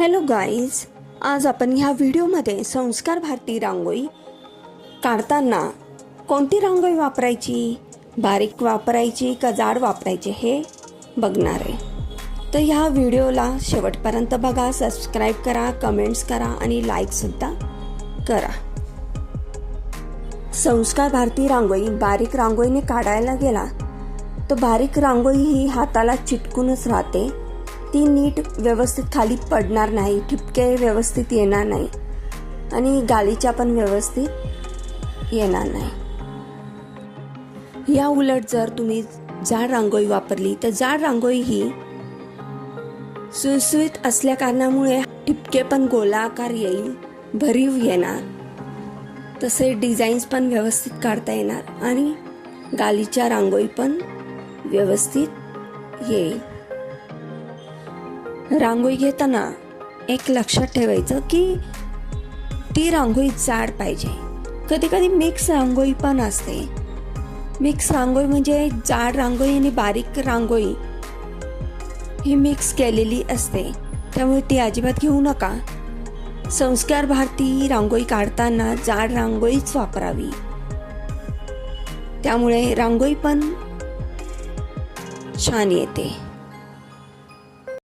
Hello guys आज आपण ह्या व्हिडिओमध्ये संस्कार भारती रांगोळी काढताना कोणती रांगोळी वापरायची? बारीक वापरायची का जाड वापरायची हे बघणार आहे. तर ह्या व्हिडिओला शेवटपर्यंत बघा सबस्क्राईब करा कमेंट्स करा आणि लाईकसुद्धा करा. संस्कार भारती रांगोळी बारीक रांगोळीने काढायला गेला तर बारीक रांगोळी ही हाताला चिटकूनच राहते. ती नीट व्यवस्थित खाली पडणार नाही ठिपके व्यवस्थित येणार नाही आणि गालीच्या पण व्यवस्थित येणार नाही. या उलट जर तुम्ही जाड रांगोळी वापरली तर जाड रांगोळी ही सुळसुळीत असल्या कारणामुळे ठिपके पण गोलाकार येईल भरीव येणार. तसे डिझाईन्स पण व्यवस्थित काढता येणार आणि गालीच्या रांगोळी पण व्यवस्थित येईल. रांगोळी घेताना एक लक्षात ठेवायचं की ती रांगोळी जाड पाहिजे. कधी कधी मिक्स रांगोळी पण असते. मिक्स रांगोळी म्हणजे जाड रांगोळी आणि बारीक रांगोळी ही मिक्स केलेली असते. त्यामुळे ती अजिबात घेऊ नका. संस्कार भारती रांगोळी काढताना जाड रांगोळीच वापरावी. त्यामुळे रांगोळी पण छान येते.